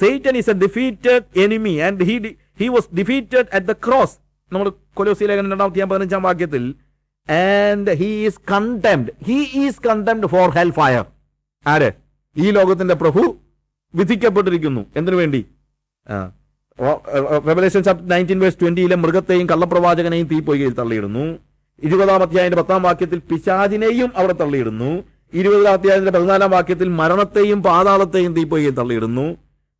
Satan is a defeated enemy and he he was defeated at the cross നമ്മൾ കൊലോസി ലേഖനം രണ്ടാമത്തെ പതിനഞ്ചാം വാക്യത്തിൽ and he is condemned he is condemned for hell fire ആര്? ഈ ലോകത്തിന്റെ പ്രഭു വിധിക്കപ്പെട്ടിരിക്കുന്നു. എന്തിനു വേണ്ടി? റെവലേഷൻ ചാപ്റ്റർ നയന്റീൻ വേഴ്സ് ട്വന്റിയിലെ മൃഗത്തെയും കള്ളപ്രവാചകനെയും തീപ്പൊയ്കയിൽ തള്ളിയിടുന്നു. ഇരുപതാം അധ്യായത്തിന്റെ പത്താം വാക്യത്തിൽ പിശാചിനെയും അവിടെ തള്ളിയിടുന്നു. ഇരുപതാം അധ്യായത്തിന്റെ പതിനാലാം വാക്യത്തിൽ മരണത്തെയും പാതാളത്തെയും തീപ്പൊയ്കയിൽ തള്ളിയിടുന്നു.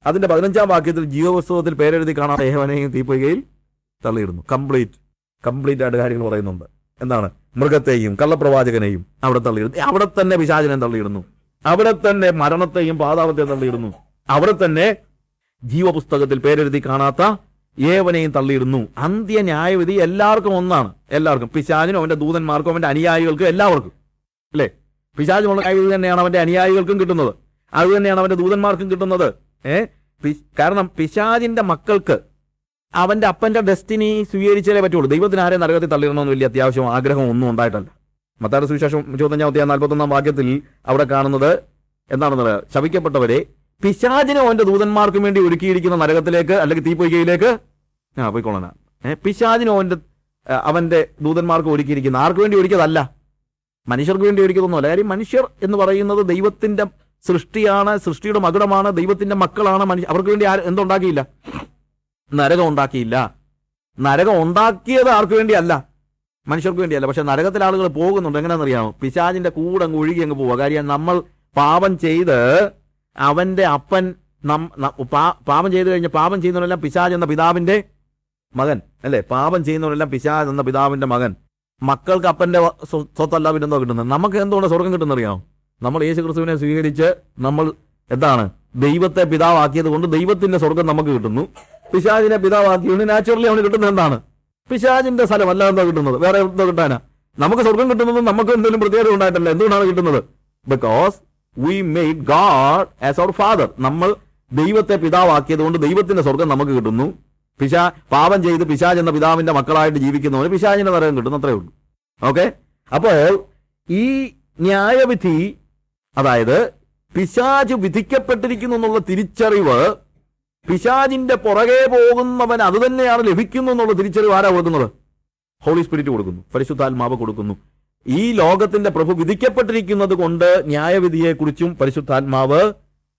അതിന്റെ പതിനഞ്ചാം വാക്യത്തിൽ ജീവപുസ്തകത്തിൽ പേരെഴുതി കാണാതെ ഏവനെയും തീപ്പൊയ്കയിൽ തള്ളിയിടുന്നു. കംപ്ലീറ്റ് കംപ്ലീറ്റ് ആയിട്ട് കാര്യങ്ങൾ പറയുന്നുണ്ട്. എന്താണ്? മൃഗത്തെയും കള്ളപ്രവാചകനെയും അവിടെ തള്ളിയിടുന്നു. അവിടെ തന്നെ പിശാചിനെ തള്ളിയിടുന്നു. അവിടെ തന്നെ മരണത്തെയും പാതാളത്തെ തള്ളിയിടുന്നു. അവിടെ തന്നെ ജീവപുസ്തകത്തിൽ പേരെഴുതി കാണാത്ത ഏവനെയും തള്ളിയിടുന്നു. അന്ത്യ ന്യായവിധി എല്ലാവർക്കും ഒന്നാണ്. എല്ലാവർക്കും. പിശാചിനും അവന്റെ ദൂതന്മാർക്കും അവന്റെ അനുയായികൾക്കും എല്ലാവർക്കും. അല്ലേ? പിശാചിനുള്ള ന്യായവിധി തന്നെയാണ് അവന്റെ അനുയായികൾക്കും കിട്ടുന്നത്. അത് തന്നെയാണ് അവന്റെ ദൂതന്മാർക്കും കിട്ടുന്നത്. ഏ? കാരണം പിശാചിന്റെ മക്കൾക്ക് അവന്റെ അപ്പന്റെ ഡെസ്റ്റിനി സ്വീകരിച്ചാലേ പറ്റുള്ളൂ. ദൈവത്തിന് ആരെ നരകത്തിൽ തള്ളിയിടണമെന്ന് വലിയ അത്യാവശ്യം ആഗ്രഹം ഒന്നും ഉണ്ടായിട്ടല്ല. മത്താട് സുവിശേഷം ചോദിച്ചാൽ അധ്യായം നാൽപ്പത്തൊന്നാം വാക്യത്തിൽ അവിടെ കാണുന്നത് എന്താണെന്നത് ശവിക്കപ്പെട്ടവരെ പിശാജിനെ അവന്റെ ദൂതന്മാർക്കും വേണ്ടി ഒരുക്കിയിരിക്കുന്ന നരകത്തിലേക്ക് അല്ലെങ്കിൽ തീപ്പൊയ്കയിലേക്ക് ആ പോയിക്കൊള്ളാനാ പിശാജിനെ അവന്റെ അവന്റെ ദൂതന്മാർക്ക് ഒരുക്കിയിരിക്കുന്ന ആർക്ക് വേണ്ടി ഒരുക്കിയതല്ല? മനുഷ്യർക്ക് വേണ്ടി ഒരുക്കിയതൊന്നുമല്ല. കാര്യം മനുഷ്യർ എന്ന് പറയുന്നത് ദൈവത്തിന്റെ സൃഷ്ടിയാണ് സൃഷ്ടിയുടെ മകുടമാണ് ദൈവത്തിന്റെ മക്കളാണ് മനുഷ്യ അവർക്ക് വേണ്ടി എന്തുണ്ടാക്കിയില്ല? നരകം ഉണ്ടാക്കിയില്ല. നരകം ഉണ്ടാക്കിയത് ആർക്ക് വേണ്ടിയല്ല? മനുഷ്യർക്ക് വേണ്ടിയല്ല. പക്ഷെ നരകത്തിൽ ആളുകൾ പോകുന്നുണ്ട്. എങ്ങനെയാണെന്നറിയാമോ? പിശാചിന്റെ കൂടെ അങ്ങ് ഒഴുകി അങ്ങ് പോവുക. കാര്യം നമ്മൾ പാപം ചെയ്ത് അവന്റെ അപ്പൻ പാപം ചെയ്തു കഴിഞ്ഞ പാപം ചെയ്യുന്നവരെല്ലാം പിശാജ് എന്ന പിതാവിന്റെ മകൻ. അല്ലേ? പാപം ചെയ്യുന്നവരെല്ലാം പിശാജ് എന്ന പിതാവിന്റെ മകൻ. മക്കൾക്ക് അപ്പന്റെ സ്വത്തല്ല പിന്നെന്തോ കിട്ടുന്നത്? നമുക്ക് എന്തുകൊണ്ട് സ്വർഗം കിട്ടുന്നറിയാമോ? നമ്മൾ യേശു ക്രിസ്തുവിനെ സ്വീകരിച്ച് നമ്മൾ എന്താണ് ദൈവത്തെ പിതാവാക്കിയത് കൊണ്ട് ദൈവത്തിന്റെ സ്വർഗം നമുക്ക് കിട്ടുന്നു. പിശാജിനെ പിതാവാക്കിയത് നാച്ചുറലി അവന് കിട്ടുന്നത് എന്താണ്? പിശാജിന്റെ സ്ഥലം അല്ല എന്താ കിട്ടുന്നത്? വേറെ എന്താ കിട്ടാനാ? നമുക്ക് സ്വർഗം കിട്ടുന്നത് നമുക്ക് എന്തെങ്കിലും പ്രത്യേകത ഉണ്ടായിട്ടല്ല? എന്തുകൊണ്ടാണ് കിട്ടുന്നത്? Because we made God as our father നമ്മൾ ദൈവത്തെ പിതാവാക്കിയത് കൊണ്ട് ദൈവത്തിന്റെ സ്വർഗം നമുക്ക് കിട്ടുന്നു. പിശാ പാപം ചെയ്ത് പിശാജ് എന്ന പിതാവിന്റെ മക്കളായിട്ട് ജീവിക്കുന്നവന് പിശാജിന്റെ നരകം കിട്ടുന്നു. അത്രേ ഉള്ളൂ. ഓക്കെ അപ്പോൾ ഈ ന്യായവിധി അതായത് പിശാജ് വിധിക്കപ്പെട്ടിരിക്കുന്നു എന്നുള്ള തിരിച്ചറിവ് പിശാജിന്റെ പുറകെ പോകുന്നവൻ അത് തന്നെയാണ് ലഭിക്കുന്നു എന്നുള്ള തിരിച്ചറിവ് ആരാ കൊടുക്കുന്നത്? ഹോളി സ്പിരിറ്റ് കൊടുക്കുന്നു. പരിശുദ്ധാത്മാവ് കൊടുക്കുന്നു. ഈ ലോകത്തിന്റെ പ്രഭു വിധിക്കപ്പെട്ടിരിക്കുന്നത് കൊണ്ട് ന്യായവിധിയെക്കുറിച്ചും പരിശുദ്ധാത്മാവ്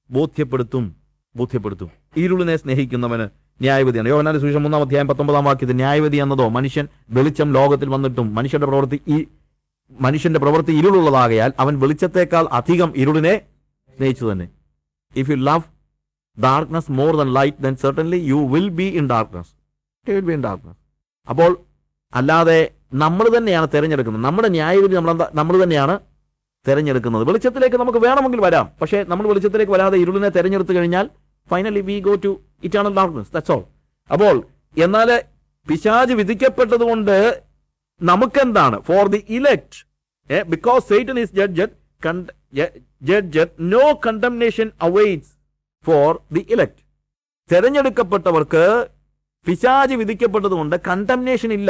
ബോധ്യപ്പെടുത്തും ബോധ്യപ്പെടുത്തും. ഇരുളിനെ സ്നേഹിക്കുന്നവന് ന്യായവിധിയാണ്. യോഹനാന്റെ സുവിശേഷം മൂന്നാം അധ്യായം പത്തൊമ്പതാം വാക്യത്തിൽ ന്യായവിധി എന്നതോ മനുഷ്യൻ വെളിച്ചം ലോകത്തിൽ വന്നിട്ടും മനുഷ്യന്റെ പ്രവൃത്തി ഈ മനുഷ്യന്റെ പ്രവൃത്തി ഇരുളുള്ളതാകയാൽ അവൻ വെളിച്ചത്തേക്കാൾ അധികം ഇരുളിനെ സ്നേഹിച്ചു തന്നെ. If you love darkness more than light then certainly you will be in darkness will be in darkness അപ്പോൾ അല്ലാതെ നമ്മൾ തന്നെയാണ് തിരഞ്ഞെടുക്കുന്നത്. നമ്മുടെ ന്യായവിധി നമ്മൾ നമ്മൾ തന്നെയാണ് തിരഞ്ഞെടുക്കുന്നത്. വെളിച്ചത്തിലേക്ക് നമുക്ക് വേണമെങ്കിൽ വരാം. പക്ഷേ നമ്മൾ വെളിച്ചത്തിലേക്ക് വരാതെ ഇരുളിനെ തിരഞ്ഞെടുത്തു കഴിഞ്ഞാൽ finally we go to eternal darkness that's all അപ്പോൾ എന്നാൽ പിശാജ് വിധിക്കപ്പെട്ടത് കൊണ്ട് നമുക്കെന്താണ്? For the elect because Satan is judged no condemnation awaits for the elect തെരഞ്ഞെടുക്കപ്പെട്ടവർക്ക് പിശാജ് വിധിക്കപ്പെട്ടതുകൊണ്ട് കണ്ടംനേഷൻ ഇല്ല.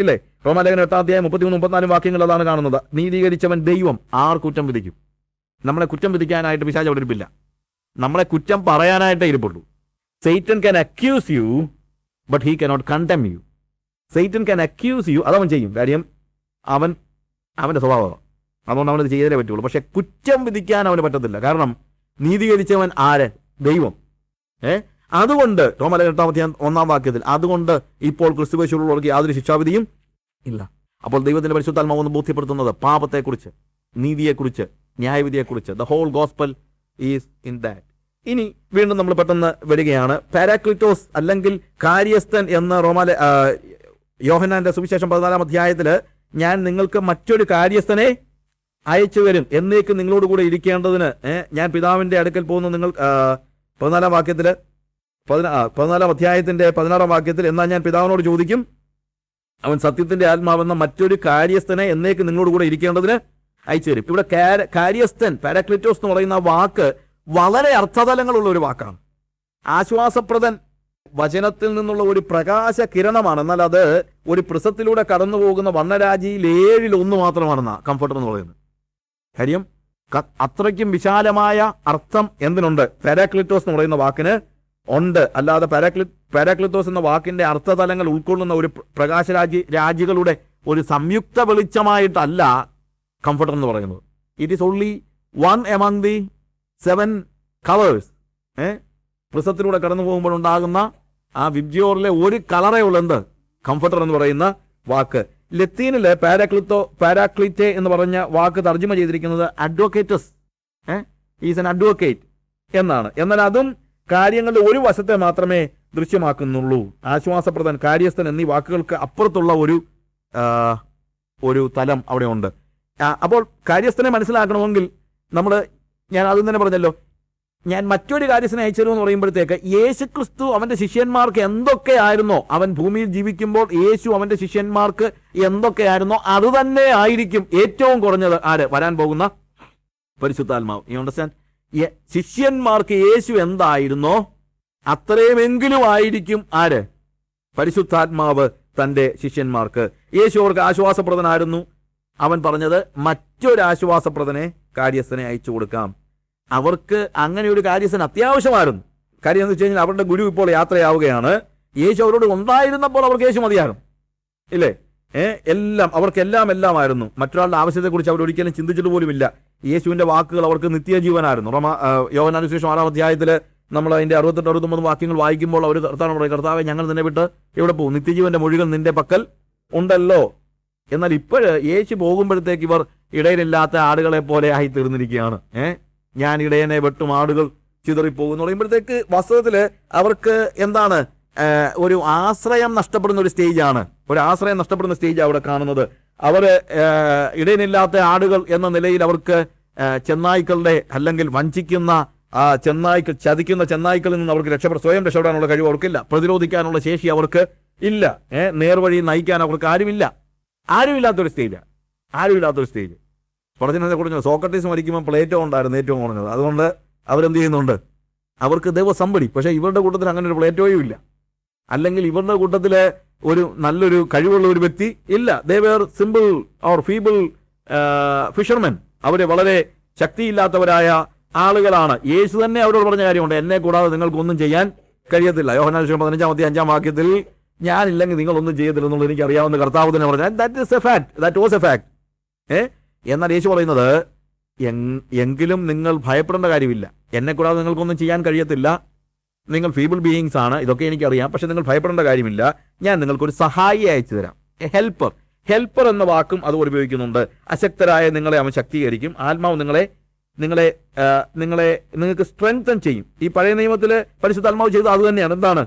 ഇല്ലേ? റോമാലേഖന എട്ടാധ്യായം മുപ്പത്തിമൂന്ന് മുപ്പത്തിനാലും വാക്യങ്ങൾ അതാണ് കാണുന്നത്. നീതീകരിച്ചവൻ ദൈവം ആർ കുറ്റം വിധിക്കും? നമ്മളെ കുറ്റം വിധിക്കാനായിട്ട് പിശാജ് അവിടെ ഇരിപ്പില്ല. നമ്മളെ കുറ്റം പറയാനായിട്ടേ ഇരിപ്പുള്ളൂ. Satan can accuse you but he cannot condemn you Satan can accuse you അതവൻ ചെയ്യും. കാര്യം അവൻ അവന്റെ സ്വഭാവം. അതുകൊണ്ട് അവനത് ചെയ്തേ പറ്റുള്ളൂ. പക്ഷെ കുറ്റം വിധിക്കാൻ അവന് പറ്റത്തില്ല. കാരണം നീതീകരിച്ചവൻ ആര്? ദൈവം. ഏ? അതുകൊണ്ട് റോമല എട്ടാമത്തെ ഒന്നാം വാക്യത്തിൽ അതുകൊണ്ട് ഇപ്പോൾ ക്രിസ്തുവേശ്വരുള്ളവർക്ക് യാതൊരു ശിക്ഷാവിധിയും ഇല്ല. അപ്പോൾ ദൈവത്തിന്റെ പരിശുദ്ധാത്മാവ് ഒന്ന് ബോധ്യപ്പെടുത്തുന്നത് പാപത്തെക്കുറിച്ച് നീതിയെക്കുറിച്ച് ന്യായവിധിയെക്കുറിച്ച്. The whole gospel is in that ഇനി വീണ്ടും നമ്മൾ പെട്ടെന്ന് വരികയാണ്. പാരാക്ലിറ്റോസ് അല്ലെങ്കിൽ കാര്യസ്ഥൻ എന്ന റോമാല ആ, യോഹന്നാന്റെ സുവിശേഷം പതിനാലാം അധ്യായത്തിൽ ഞാൻ നിങ്ങൾക്ക് മറ്റൊരു കാര്യസ്ഥനെ അയച്ചു വരും എന്നേക്ക് നിങ്ങളോട് കൂടെ ഇരിക്കേണ്ടതിന് ഞാൻ പിതാവിന്റെ അടുക്കൽ പോകുന്ന. നിങ്ങൾ പതിനാലാം വാക്യത്തിൽ പതിനാ ആ, പതിനാലാം അധ്യായത്തിന്റെ പതിനാറാം വാക്യത്തിൽ എന്നാൽ ഞാൻ പിതാവിനോട് ചോദിക്കും അവൻ സത്യത്തിന്റെ ആത്മാവെന്ന മറ്റൊരു കാര്യസ്ഥനെ എന്നേക്ക് നിങ്ങളോട് കൂടെ ഇരിക്കേണ്ടതിന് അയച്ചു തരും. ഇവിടെ കാര- കാര്യസ്ഥൻ പാരാക്ലിറ്റോസ് എന്ന് പറയുന്ന വാക്ക് വളരെ അർത്ഥതലങ്ങളുള്ള ഒരു വാക്കാണ്. ആശ്വാസപ്രദൻ വചനത്തിൽ നിന്നുള്ള ഒരു പ്രകാശ കിരണമാണ് എന്നാൽ അത് ഒരു പ്രസത്തിലൂടെ കടന്നു പോകുന്ന വർണരാജിയിൽ ഏഴിൽ ഒന്ന് മാത്രമാണെന്നാ കംഫർട്ടർ എന്ന് പറയുന്നത്. കാര്യം അത്രയ്ക്കും വിശാലമായ അർത്ഥം എന്തിനുണ്ട്? പാരാക്ലിറ്റോസ് എന്ന് പറയുന്ന വാക്കിന് ഉണ്ട്. അല്ലാതെ പാരാക്ലി പാരാക്ലിത്തോസ് എന്ന വാക്കിന്റെ അർത്ഥതലങ്ങൾ ഉൾക്കൊള്ളുന്ന ഒരു പ്ര- പ്രകാശരാജി രാജികളുടെ ഒരു സംയുക്ത വെളിച്ചമായിട്ടല്ല കംഫർട്ടർ എന്ന് പറയുന്നത്. It is only one among the seven colours ഏ? പ്രിസത്തിലൂടെ കടന്നു പോകുമ്പോൾ ഉണ്ടാകുന്ന ആ വിബ്ജിയോറിലെ ഒരു കളറേ ഉള്ളൂ. കംഫർട്ടർ എന്ന് പറയുന്ന വാക്ക്. ലത്തീനിലെ പാരാക്ലിത്തോ പാരാക്ലിറ്റെ എന്ന് പറഞ്ഞ വാക്ക് തർജമ ചെയ്തിരിക്കുന്നത് അഡ്വക്കേറ്റസ്. ഈസ് എൻ അഡ്വക്കേറ്റ് എന്നാണ്. എന്നാൽ അതും കാര്യങ്ങളുടെ ഒരു വശത്തെ മാത്രമേ ദൃശ്യമാക്കുന്നുള്ളൂ. ആശ്വാസപ്രദൻ കാര്യസ്ഥൻ എന്നീ വാക്കുകൾക്ക് അപ്പുറത്തുള്ള ഒരു ഒരു തലം അവിടെ ഉണ്ട് അപ്പോൾ കാര്യസ്ഥനെ മനസ്സിലാക്കണമെങ്കിൽ നമ്മൾ ഞാൻ ആദ്യം തന്നെ പറഞ്ഞല്ലോ ഞാൻ മറ്റൊരു കാര്യസ്ഥനെ അയച്ചു എന്ന് പറയുമ്പോഴത്തേക്ക് യേശു ക്രിസ്തു അവന്റെ ശിഷ്യന്മാർക്ക് എന്തൊക്കെയായിരുന്നോ അവൻ ഭൂമിയിൽ ജീവിക്കുമ്പോൾ യേശു അവന്റെ ശിഷ്യന്മാർക്ക് എന്തൊക്കെയായിരുന്നോ അത് തന്നെ ആയിരിക്കും ഏറ്റവും കുറഞ്ഞത്. ആര്? വരാൻ പോകുന്ന പരിശുദ്ധാത്മാവ്. യു അണ്ടർസ്റ്റാൻഡ് ശിഷ്യന്മാർക്ക് യേശു എന്തായിരുന്നോ അത്രയുമെങ്കിലും ആയിരിക്കും. ആര്? പരിശുദ്ധാത്മാവ് തന്റെ ശിഷ്യന്മാർക്ക്. യേശു അവർക്ക് ആശ്വാസപ്രദനായിരുന്നു. അവൻ പറഞ്ഞത് മറ്റൊരാശ്വാസപ്രദനെ കാര്യസ്ഥനെ അയച്ചു കൊടുക്കാം. അവർക്ക് അങ്ങനെ ഒരു കാര്യസ്ഥൻ അത്യാവശ്യമായിരുന്നു. കാര്യം എന്ന് വെച്ച് കഴിഞ്ഞാൽ അവരുടെ ഗുരു ഇപ്പോൾ യാത്രയാവുകയാണ്. യേശു അവരോട് ഉണ്ടായിരുന്നപ്പോൾ അവർക്ക് യേശു മതിയാകും ഇല്ലേ? ഏ എല്ലാം അവർക്ക് എല്ലാം എല്ലാമായിരുന്നു. മറ്റൊരാളുടെ ആവശ്യത്തെക്കുറിച്ച് അവർ ഒരിക്കലും ചിന്തിച്ചിട്ട് പോലുമില്ല. യേശുവിന്റെ വാക്കുകൾ അവർക്ക് നിത്യജീവനായിരുന്നു. റോമ യോവനാനുശേഷം ആറാം അധ്യായത്തിൽ നമ്മൾ അതിന്റെ അറുപത്തെട്ട് അറുപത്തൊമ്പത് വാക്യങ്ങൾ വായിക്കുമ്പോൾ അവർ കർത്താവ് പറയും കർത്താവെ ഞങ്ങൾ നിന്നെ വിട്ട് ഇവിടെ പോകും? നിത്യജീവന്റെ മൊഴികൾ നിന്റെ പക്കൽ ഉണ്ടല്ലോ. എന്നാൽ ഇപ്പോൾ യേശു പോകുമ്പോഴത്തേക്ക് ഇവർ ഇടയിലില്ലാത്ത ആടുകളെ പോലെ ആയി തീർന്നിരിക്കുകയാണ് ഏ? ഞാൻ ഇടയനെ വെട്ടും ആടുകൾ ചിതറിപ്പോകും എന്ന് പറയുമ്പോഴത്തേക്ക് വാസ്തവത്തിൽ അവർക്ക് എന്താണ് ഒരു ആശ്രയം നഷ്ടപ്പെടുന്ന ഒരു സ്റ്റേജാണ്. ഒരു ആശ്രയം നഷ്ടപ്പെടുന്ന സ്റ്റേജ് അവിടെ കാണുന്നത്. അവർ ഇടയനില്ലാത്ത ആടുകൾ എന്ന നിലയിൽ അവർക്ക് ചെന്നായ്ക്കളുടെ അല്ലെങ്കിൽ വഞ്ചിക്കുന്ന ചെന്നായ്ക്കൾ ചതിക്കുന്ന ചെന്നായ്ക്കളിൽ നിന്ന് അവർക്ക് രക്ഷപ്പെടാൻ സ്വയം രക്ഷപ്പെടാനുള്ള കഴിവ് അവർക്കില്ല. പ്രതിരോധിക്കാനുള്ള ശേഷി അവർക്ക് ഇല്ല. ഏഹ് നേർവഴി നയിക്കാൻ അവർക്ക് ആരുമില്ല. ആരുമില്ലാത്തൊരു സ്റ്റേജാണ് ആരുമില്ലാത്തൊരു സ്റ്റേജ്. പറഞ്ഞതിനെ കുറിച്ച് സോക്രട്ടീസ് മരിക്കുമ്പോൾ പ്ലേറ്റോ ഉണ്ടായിരുന്നു ഏറ്റവും കുറഞ്ഞത്. അതുകൊണ്ട് അവരെന്ത് ചെയ്യുന്നുണ്ട്? അവർക്ക് ദൈവസമ്പടി പക്ഷേ ഇവരുടെ കൂട്ടത്തിൽ അങ്ങനെ ഒരു പ്ലേറ്റോയും ഇല്ല. അല്ലെങ്കിൽ ഇവരുടെ കൂട്ടത്തിലെ ഒരു നല്ലൊരു കഴിവുള്ള ഒരു വ്യക്തി ഇല്ല. They were simple or feeble fishermen അവർ വളരെ ശക്തിയില്ലാത്തവരായ ആളുകളാണ്. യേശു തന്നെ അവരോട് പറഞ്ഞ കാര്യമുണ്ട്. എന്നെ കൂടാതെ നിങ്ങൾക്കൊന്നും ചെയ്യാൻ കഴിയത്തില്ല. യോഹനാശ്വരം പതിനഞ്ചാം മതി അഞ്ചാം വാക്യത്തിൽ ഞാനില്ലെങ്കിൽ നിങ്ങളൊന്നും ചെയ്യത്തില്ല എന്നുള്ളത് എനിക്ക് അറിയാവുന്ന കർത്താവ് തന്നെ പറഞ്ഞാൽ that is a fact that was a fact ഏ? എന്നാൽ യേശു പറയുന്നത് എങ്കിലും നിങ്ങൾ ഭയപ്പെടേണ്ട കാര്യമില്ല. എന്നെ കൂടാതെ നിങ്ങൾക്കൊന്നും ചെയ്യാൻ കഴിയത്തില്ല. നിങ്ങൾ ഫീബിൾ ബീയിങ്സ് ആണ്. ഇതൊക്കെ എനിക്കറിയാം. പക്ഷെ നിങ്ങൾ ഭയപ്പെടേണ്ട കാര്യമില്ല. ഞാൻ നിങ്ങൾക്കൊരു സഹായി അയച്ചു തരാം. ഹെൽപ്പർ ഹെൽപ്പർ എന്ന വാക്കും അത് ഉപയോഗിക്കുന്നുണ്ട്. അശക്തരായ നിങ്ങളെ അവൻ ശക്തീകരിക്കും. ആത്മാവ് നിങ്ങളെ നിങ്ങളെ നിങ്ങളെ നിങ്ങൾക്ക് സ്ട്രെങ്തൻ ചെയ്യും. ഈ പഴയ നിയമത്തിൽ പരിശുദ്ധ ആത്മാവ് ചെയ്തത് അത് തന്നെയാണ്. എന്താണ്?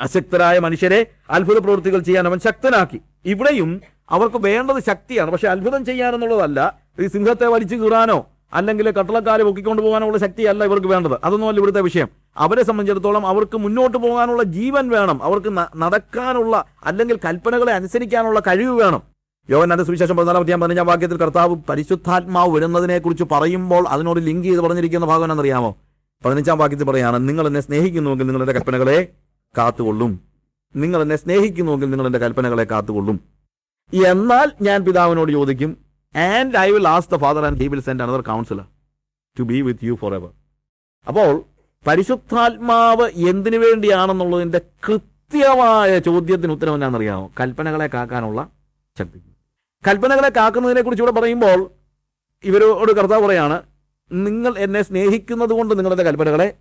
അശക്തരായ മനുഷ്യരെ അത്ഭുത പ്രവൃത്തികൾ ചെയ്യാൻ അവൻ ശക്തനാക്കി. ഇവിടെയും അവർക്ക് വേണ്ടത് ശക്തിയാണ്. പക്ഷെ അത്ഭുതം ചെയ്യാനെന്നുള്ളതല്ല ഈ സിംഹത്തെ വലിച്ചു കീറാനോ അല്ലെങ്കിൽ കട്ടളക്കാരെ പൊക്കിക്കൊണ്ട് പോകാനുള്ള ശക്തിയല്ല ഇവർക്ക് വേണ്ടത്. അതൊന്നും അല്ല ഇവിടുത്തെ വിഷയം. അവരെ സംബന്ധിച്ചിടത്തോളം അവർക്ക് മുന്നോട്ട് പോകാനുള്ള ജീവൻ വേണം. അവർക്ക് നടക്കാനുള്ള അല്ലെങ്കിൽ കൽപ്പനകളെ അനുസരിക്കാനുള്ള കഴിവ് വേണം. യോവനാന്റെ സുവിശേഷം പതിനാലാം അധ്യായം പതിനഞ്ചാം വാക്യത്തിൽ കർത്താവ് പരിശുദ്ധാത്മാവ് വരുന്നതിനെ കുറിച്ച് പറയുമ്പോൾ അതിനോട് ലിങ്ക് ചെയ്ത് പറഞ്ഞിരിക്കുന്ന ഭാഗം എന്നറിയാമോ പതിനഞ്ചാം വാക്യത്തിൽ പറയാണ് നിങ്ങൾ എന്നെ സ്നേഹിക്കുന്നുവെങ്കിൽ നിങ്ങളുടെ കൽപ്പനകളെ കാത്തുകൊള്ളും. നിങ്ങൾ എന്നെ സ്നേഹിക്കുന്നുവെങ്കിൽ എന്റെ കൽപ്പനകളെ കാത്തുകൊള്ളും. എന്നാൽ ഞാൻ പിതാവിനോട് ചോദിക്കും and I will ask the father and he will send another counsellor to be with you for ever അപ്പോൾ പരിശുദ്ധാത്മാവ് എന്തിനു വേണ്ടിയാണെന്നുള്ളതിന്റെ കൃത്യമായ ചോദ്യത്തിന് ഉത്തരം എന്നാണെന്നറിയാമോ കൽപ്പനകളെ കാക്കാനുള്ള ശക്തി. കൽപ്പനകളെ കാക്കുന്നതിനെ കുറിച്ച് ഇവിടെ പറയുമ്പോൾ ഇവരോട് കർത്താവ് പറയാണ് നിങ്ങൾ എന്നെ സ്നേഹിക്കുന്നത് കൊണ്ട് നിങ്ങളുടെ കൽപ്പനകളെ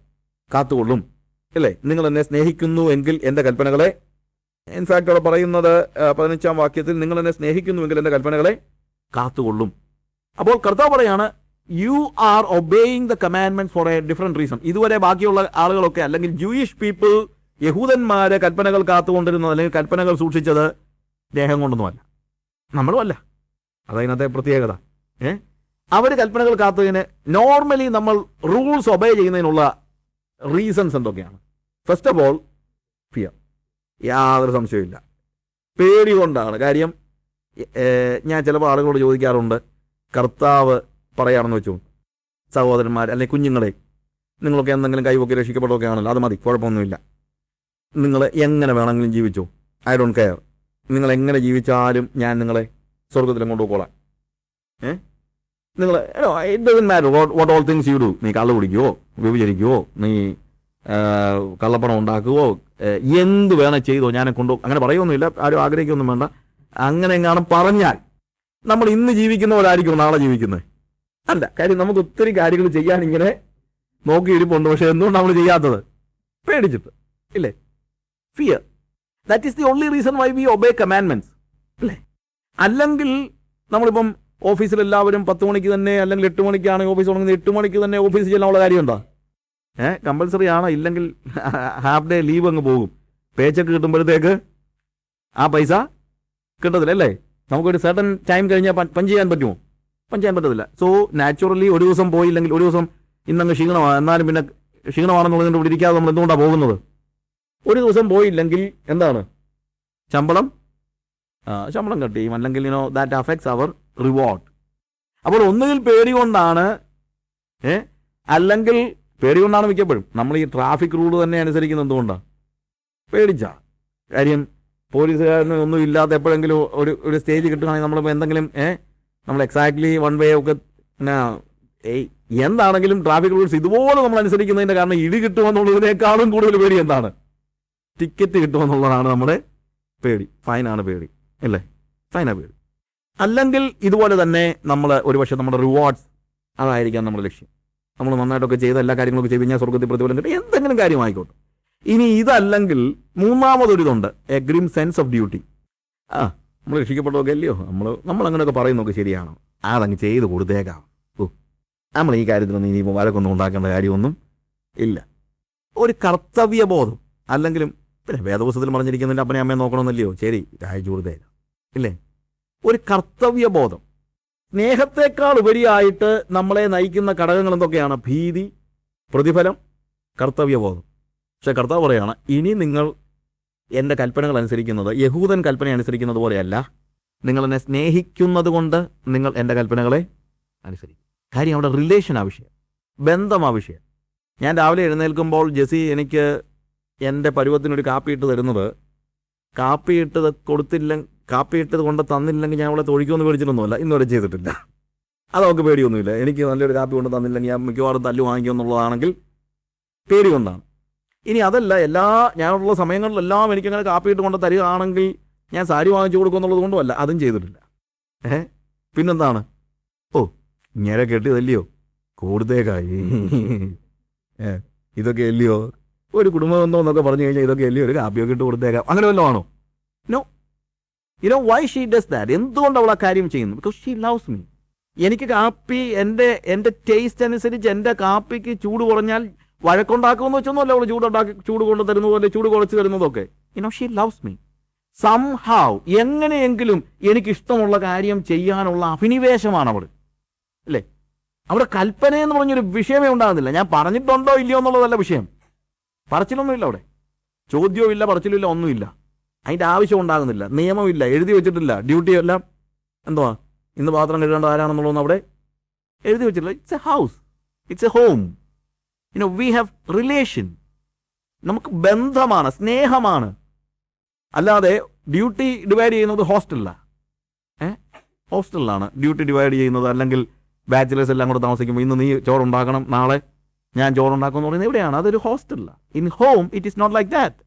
കാത്തുകൊള്ളും. അല്ലേ? നിങ്ങൾ എന്നെ സ്നേഹിക്കുന്നു എങ്കിൽ എന്റെ കൽപ്പനകളെ ഇൻഫാക്ട് അവിടെ പറയുന്നത് പതിനഞ്ചാം വാക്യത്തിൽ നിങ്ങൾ എന്നെ സ്നേഹിക്കുന്നുവെങ്കിൽ എന്റെ കൽപ്പനകളെ കാത്തുകൊള്ളും. അപ്പോൾ കർത്താവ് പറയാണ് you are obeying the commandment for a different reason ഇതുവരെ ബാക്കിയുള്ള ആളുകളൊക്കെ അല്ലെങ്കിൽ ജൂയിഷ് പീപ്പിൾ യഹൂദന്മാരെ കൽപ്പനകൾ കാത്തുകൊണ്ടിരുന്നത് അല്ലെങ്കിൽ കൽപ്പനകൾ സൂക്ഷിച്ചത് ദേഹം കൊണ്ടൊന്നുമല്ല. നമ്മളും അല്ല. അതതിനകത്തെ പ്രത്യേകത. ഏ? അവർ കൽപ്പനകൾ കാത്തതിന് നോർമലി നമ്മൾ റൂൾസ് ഒബേ ചെയ്യുന്നതിനുള്ള റീസൺസ് എന്തൊക്കെയാണ്? ഫസ്റ്റ് ഓഫ് ഓൾ ഫിയർ യാതൊരു സംശയമില്ല പേടി കൊണ്ടാണ് കാര്യം ഞാൻ ചില ആളുകളോട് ചോദിക്കാറുണ്ട്. കർത്താവ് പറയാണെന്ന് വെച്ചു. സഹോദരന്മാർ അല്ലെങ്കിൽ കുഞ്ഞുങ്ങളെ നിങ്ങളൊക്കെ എന്തെങ്കിലും കൈവൊക്കെ രക്ഷിക്കപ്പെട്ടൊക്കെ ആണല്ലോ. അത് മതി കുഴപ്പമൊന്നുമില്ല. നിങ്ങൾ എങ്ങനെ വേണമെങ്കിലും ജീവിച്ചു. I don't care. നിങ്ങൾ എങ്ങനെ ജീവിച്ചാലും ഞാൻ നിങ്ങളെ സ്വർഗത്തിലും കൊണ്ടുപോയിക്കോളാം. ഏ? നിങ്ങൾ it doesn't matter what all things you do. നീ കള്ളു കുടിക്കുവോ? വ്യഭിചരിക്കുവോ നീ കള്ളപ്പണം ഉണ്ടാക്കുവോ ഏ, എന്ത് വേണം ചെയ്തോ ഞാനെ കൊണ്ടോ അങ്ങനെ പറയൊന്നുമില്ല ആരും ആഗ്രഹിക്കൊന്നും വേണ്ട. അങ്ങനെ എങ്ങാനും പറഞ്ഞാൽ നമ്മൾ ഇന്ന് ജീവിക്കുന്ന പോലായിരിക്കും നാളെ ജീവിക്കുന്നത്? അല്ല കാര്യം നമുക്ക് ഒത്തിരി കാര്യങ്ങൾ ചെയ്യാൻ ഇങ്ങനെ നോക്കി ഇരിപ്പുണ്ട് പക്ഷെ എന്തുകൊണ്ട് നമ്മൾ ചെയ്യാത്തത്? പേടിച്ചിട്ട് ഇല്ലേ? Fear that is the only reason why we obey commandments അല്ലേ അല്ലെങ്കിൽ നമ്മളിപ്പം ഓഫീസിൽ എല്ലാവരും പത്ത് മണിക്ക് തന്നെ അല്ലെങ്കിൽ എട്ട് മണിക്കാണ് ഓഫീസ് തുടങ്ങുന്നത് എട്ട് മണിക്ക് തന്നെ ഓഫീസിൽ ചെല്ലാനുള്ള കാര്യമുണ്ടോ? ഏഹ് കമ്പൽസറി ആണോ ഇല്ലെങ്കിൽ ഹാഫ് ഡേ ലീവ് അങ്ങ് പോകും. പേ ചെക്ക് കിട്ടുമ്പോഴത്തേക്ക് ആ പൈസ കിട്ടത്തില്ല അല്ലേ? നമുക്കൊരു സർട്ടൻ ടൈം കഴിഞ്ഞാൽ പഞ്ച് ചെയ്യാൻ പറ്റുമോ? പഞ്ച് ചെയ്യാൻ പറ്റത്തില്ല. സോ നാച്ചുറലി ഒരു ദിവസം പോയില്ലെങ്കിൽ ഒരു ദിവസം ഇന്നങ്ങ് ക്ഷീണമാണ് എന്നാലും പിന്നെ ക്ഷീണമാണെന്നുള്ളതിന്റെ ഇവിടെ ഇരിക്കാതെ നമ്മൾ എന്തുകൊണ്ടാണ് പോകുന്നത്? ഒരു ദിവസം പോയില്ലെങ്കിൽ എന്താണ്? ശമ്പളം? ശമ്പളം കട്ട് ചെയ്യും അല്ലെങ്കിൽ you know that affects our reward അപ്പോൾ ഒന്നുകിൽ പേടി കൊണ്ടാണ് അല്ലെങ്കിൽ പേടി കൊണ്ടാണ് മിക്കപ്പോഴും. നമ്മൾ ഈ ട്രാഫിക് റൂൾ തന്നെ അനുസരിക്കുന്നത് എന്തുകൊണ്ടാണ് പേടിച്ചാ. കാര്യം പോലീസുകാരന് ഒന്നും ഇല്ലാത്ത എപ്പോഴെങ്കിലും ഒരു ഒരു സ്റ്റേജ് കിട്ടുകയാണെങ്കിൽ നമ്മളിപ്പോൾ എന്തെങ്കിലും ഏ? നമ്മൾ എക്സാക്ട്ലി വൺ വേ ഒക്കെ എന്താണെങ്കിലും ട്രാഫിക് റൂൾസ് ഇതുപോലെ നമ്മൾ അനുസരിക്കുന്നതിന്റെ കാരണം ഇടി കിട്ടുമെന്നുള്ളതിനേക്കാളും കൂടുതൽ പേടി എന്താണ്? ടിക്കറ്റ് കിട്ടുമെന്നുള്ളതാണ് നമ്മുടെ പേടി. ഫൈനാണ് പേടി. അല്ലേ? ഫൈനാ പേടി. അല്ലെങ്കിൽ ഇതുപോലെ തന്നെ നമ്മൾ ഒരുപക്ഷെ നമ്മുടെ റിവാർഡ്സ് അതായിരിക്കാം നമ്മുടെ ലക്ഷ്യം. നമ്മൾ നന്നായിട്ടൊക്കെ ചെയ്ത എല്ലാ കാര്യങ്ങളൊക്കെ ചെയ്ത് കഴിഞ്ഞാൽ സ്വർഗത്തിൽ പ്രതിഫലം കിട്ടും. എന്തെങ്കിലും കാര്യമായിക്കോട്ടെ ഇനി ഇതല്ലെങ്കിൽ മൂന്നാമതൊരിതുണ്ട്. A grim sense of duty ആ നമ്മൾ രക്ഷിക്കപ്പെട്ടതൊക്കെ അല്ലയോ? നമ്മൾ നമ്മൾ അങ്ങനെയൊക്കെ പറയുന്നതൊക്കെ ശരിയാണോ. അതങ്ങ് ചെയ്ത് കൊടുത്തേക്കാം. ഓ നമ്മൾ ഈ കാര്യത്തിലൊന്നും ഇനി വഴക്കൊന്നും ഉണ്ടാക്കേണ്ട കാര്യമൊന്നും ഇല്ല. ഒരു കർത്തവ്യബോധം അല്ലെങ്കിലും പിന്നെ വേദപുസ്തകത്തിൽ പറഞ്ഞിരിക്കുന്നതിന്റെ അപ്പനെ അമ്മയെ നോക്കണമെന്നല്ലയോ? ശരി കൊടുത്തേക്കാം. ഇല്ലേ? ഒരു കർത്തവ്യബോധം സ്നേഹത്തെക്കാൾ ഉപരിയായിട്ട് നമ്മളെ നയിക്കുന്ന ഘടകങ്ങൾ എന്തൊക്കെയാണ്? ഭീതി പ്രതിഫലം കർത്തവ്യബോധം. പക്ഷെ കർത്താവ് പറയാണ് ഇനി നിങ്ങൾ എന്റെ കൽപ്പനകൾ അനുസരിക്കുന്നത് യഹൂദൻ കൽപ്പന അനുസരിക്കുന്നത് പോലെയല്ല. നിങ്ങൾ എന്നെ സ്നേഹിക്കുന്നത് കൊണ്ട് നിങ്ങൾ എന്റെ കൽപ്പനകളെ അനുസരിക്കും. കാര്യം അവിടെ റിലേഷൻ ആവശ്യം ബന്ധം ആവശ്യം ഞാൻ രാവിലെ എഴുന്നേൽക്കുമ്പോൾ ജെസി എനിക്ക് എന്റെ പരുവത്തിനൊരു കാപ്പി ഇട്ട് തരുന്നത്. കാപ്പി ഇട്ട് കൊടുത്തില്ല കാപ്പി ഇട്ടത് കൊണ്ട് തന്നില്ലെങ്കിൽ ഞാൻ അവളെ തൊഴിക്കുമെന്ന് പേടിച്ചിട്ടൊന്നുമില്ല. ഇന്നുവരെ ചെയ്തിട്ടില്ല. അത് പേടിയൊന്നുമില്ല. എനിക്ക് നല്ലൊരു കാപ്പി കൊണ്ട് തന്നില്ലെങ്കിൽ ഞാൻ മിക്കവാറും തല്ലു വാങ്ങിക്കുമെന്നുള്ളതാണെങ്കിൽ പേടി കൊണ്ടാണ് ഇനി അതല്ല എല്ലാ ഞാനുള്ള സമയങ്ങളിലെല്ലാം എനിക്കങ്ങനെ കാപ്പി ഇട്ട് കൊണ്ട് തരികയാണെങ്കിൽ ഞാൻ സാരി വാങ്ങിച്ചു കൊടുക്കുമെന്നുള്ളത് കൊണ്ടുമല്ല. അതും ചെയ്തിട്ടില്ല. ഏ? പിന്നെന്താണ്? ഓ ഇങ്ങനെ കെട്ടിയതല്ലയോ? കൂടുതേക്കായി ഏ ഇതൊക്കെ അല്ലയോ? ഒരു കുടുംബബന്ധം എന്നൊക്കെ പറഞ്ഞു കഴിഞ്ഞാൽ ഇതൊക്കെ അല്ലയോ? ഒരു കാപ്പിയൊക്കെ ഇട്ട് കൊടുത്തേക്കാം. അങ്ങനെ വല്ലതും ആണോ? No. You why she does that എന്തുകൊണ്ട് അവൾ ആ കാര്യം ചെയ്യുന്നു? ബിക്കോസ് ഷീ ലവ്സ് മീ എനിക്ക് കാപ്പി എന്റെ എന്റെ ടേസ്റ്റ് അനുസരിച്ച് എന്റെ കാപ്പിക്ക് ചൂട് കുറഞ്ഞാൽ വഴക്കുണ്ടാക്കുമെന്ന് വെച്ചൊന്നുമല്ല അവൾ ചൂടുണ്ടാക്കി ചൂട് കൊണ്ട് തരുന്നത് പോലെ ചൂട് കുറച്ച് തരുന്നതൊക്കെ. You know she loves me somehow എങ്ങനെയെങ്കിലും എനിക്ക് ഇഷ്ടമുള്ള കാര്യം ചെയ്യാനുള്ള അഭിനിവേശമാണ് അവൾ. അല്ലേ? അവിടെ കൽപ്പന എന്ന് പറഞ്ഞൊരു വിഷയമേ ഉണ്ടാകുന്നില്ല. ഞാൻ പറഞ്ഞിട്ടുണ്ടോ ഇല്ലയോ എന്നുള്ളതല്ല വിഷയം. പറച്ചിലൊന്നുമില്ല അവിടെ. ചോദ്യവും ഇല്ല പറച്ചിലും ഇല്ല ഒന്നുമില്ല. അതിന്റെ ആവശ്യം ഉണ്ടാകുന്നില്ല. നിയമമില്ല എഴുതി വെച്ചിട്ടില്ല. ഡ്യൂട്ടി എല്ലാം എന്തുവാ? ഇന്ന് പാത്രം കഴുകേണ്ട ആരാണെന്നുള്ളതെന്ന് അവിടെ എഴുതി വെച്ചിട്ടില്ല. It's a house it's a home you know we have relation നമുക്ക് ബന്ധമാണ് സ്നേഹമാണ്. അല്ലാതെ ഡ്യൂട്ടി ഡിവൈഡ് ചെയ്യുന്നത് ഹോസ്റ്റലിലാണ് ഏ? ഹോസ്റ്റലിലാണ് ഡ്യൂട്ടി ഡിവൈഡ് ചെയ്യുന്നത് അല്ലെങ്കിൽ ബാച്ചിലേഴ്സ് എല്ലാം കൂടെ താമസിക്കുമ്പോൾ ഇന്ന് നീ ചോറുണ്ടാക്കണം നാളെ ഞാൻ ചോറുണ്ടാക്കും എന്ന് പറയുന്നത് എവിടെയാണ്? അതൊരു ഹോസ്റ്റലിലാണ് in home it is not like that